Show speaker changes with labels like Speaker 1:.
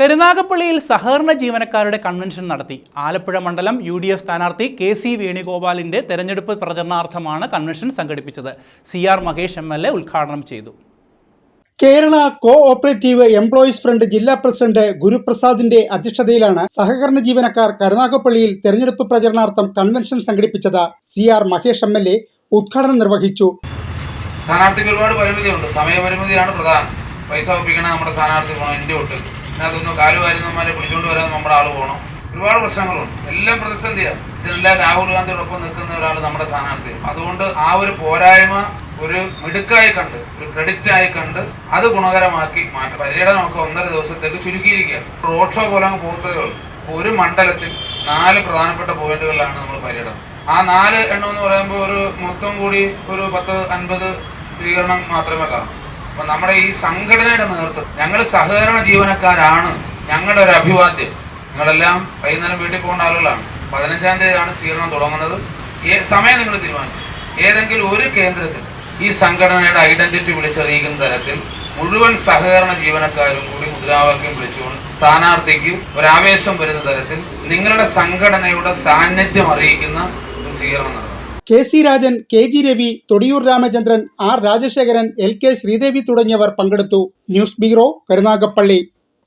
Speaker 1: കരുനാഗപ്പള്ളിയിൽ സഹകരണ ജീവനക്കാരുടെ കൺവെൻഷൻ നടത്തി. ആലപ്പുഴ മണ്ഡലം യു ഡി എഫ് സ്ഥാനാർത്ഥി കെ സി വേണുഗോപാലിന്റെ തെരഞ്ഞെടുപ്പ് പ്രചരണാർത്ഥമാണ് കൺവെൻഷൻ സംഘടിപ്പിച്ചത്. C R Mahesh M L A ഉദ്ഘാടനം ചെയ്തു.
Speaker 2: Kerala co operative employees front ജില്ലാ പ്രസിഡന്റ് ഗുരുപ്രസാദിന്റെ അധ്യക്ഷതയിലാണ് സഹകരണ ജീവനക്കാർ കരുനാഗപ്പള്ളിയിൽ തെരഞ്ഞെടുപ്പ് പ്രചരണാർത്ഥം കൺവെൻഷൻ സംഘടിപ്പിച്ചത് C R Mahesh M L A ഉദ്ഘാടനം നിർവഹിച്ചു.
Speaker 3: സ്ഥാനാർത്ഥിക്ക് ഒരുപാട് പരിമിതിയുണ്ട്. സമയപരിമിതിയാണ് പ്രധാനം. പൈസ ഒപ്പിക്കണ നമ്മുടെ സ്ഥാനാർത്ഥി പോകണം എന്റെ ഒട്ട് അതിനകത്തൊന്നും കാലുവാരുന്നമാരെ വിളിച്ചുകൊണ്ട് വരാൻ നമ്മുടെ ആൾ പോകണം ഒരുപാട് പ്രശ്നങ്ങളുണ്ട്. എല്ലാം പ്രതിസന്ധിയാണ് ഇതിനെല്ലാം രാഹുൽ ഗാന്ധിയോടൊപ്പം നിൽക്കുന്ന ഒരാൾ നമ്മുടെ സ്ഥാനാർത്ഥി. അതുകൊണ്ട് ആ ഒരു പോരായ്മ ഒരു മിടുക്കായി കണ്ട് ഒരു ക്രെഡിറ്റ് ആയി കണ്ട് അത് ഗുണകരമാക്കി മാറ്റം പര്യടനമൊക്കെ ഒന്നര ദിവസത്തേക്ക് ചുരുക്കിയിരിക്കുക. റോഡ് ഷോ പോലെ അങ്ങ് ഒരു മണ്ഡലത്തിൽ നാല് പ്രധാനപ്പെട്ട പോയിന്റുകളിലാണ് നമ്മൾ പര്യടനം. ആ നാല് എണ്ണം എന്ന് പറയുമ്പോൾ ഒരു മൊത്തം കൂടി ഒരു പത്ത് അൻപത് സ്വീകരണം മാത്രമേ കാണൂ. അപ്പൊ നമ്മുടെ ഈ സംഘടനയുടെ നേതൃത്വം ഞങ്ങൾ സഹകരണ ജീവനക്കാരാണ്. ഞങ്ങളുടെ ഒരു അഭിവാദ്യം. നിങ്ങളെല്ലാം വൈകുന്നേരം വീട്ടിൽ പോകേണ്ട ആളുകളാണ്. പതിനഞ്ചാം തീയതിയാണ് സ്വീകരണം തുടങ്ങുന്നത്. സമയം നിങ്ങൾ തീരുമാനിച്ചു. ഏതെങ്കിലും ഒരു കേന്ദ്രത്തിൽ ഈ സംഘടനയുടെ ഐഡന്റിറ്റി വിളിച്ചറിയിക്കുന്ന തരത്തിൽ മുഴുവൻ സഹകരണ ജീവനക്കാരും കൂടി മുദ്രാവാക്യം വിളിച്ചുകൊണ്ട് സ്ഥാനാർത്ഥിക്ക് ഒരാവേശം വരുന്ന തരത്തിൽ നിങ്ങളുടെ സംഘടനയുടെ സാന്നിധ്യം അറിയിക്കുന്ന ഒരു സ്വീകരണം നടത്തണം
Speaker 2: K C Rajan K G Ravi Thodiyoor Ramachandran R Rajasekharan L K Sreedevi തുടങ്ങിയവർ പങ്കെടുത്തു. News bureau Karunagappally.